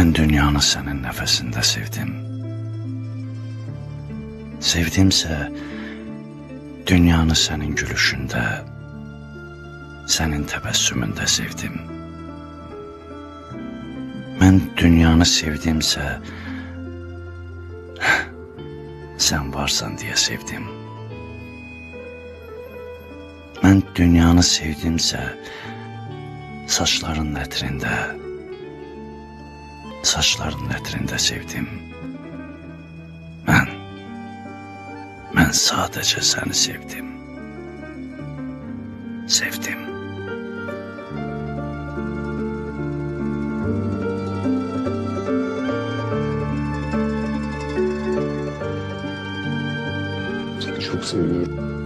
Mən dünyanı sənin nəfəsində sevdim. Sevdimsə dünyanı sənin gülüşündə, sənin təbəssümündə sevdim. Mən dünyanı sevdimsə sən varsan deyə sevdim. Mən dünyanı sevdimsə saçların ətrində saçların ətrində sevdim. Mən mən sadəcə səni sevdim. Sevdim. Seni çok seviyorum.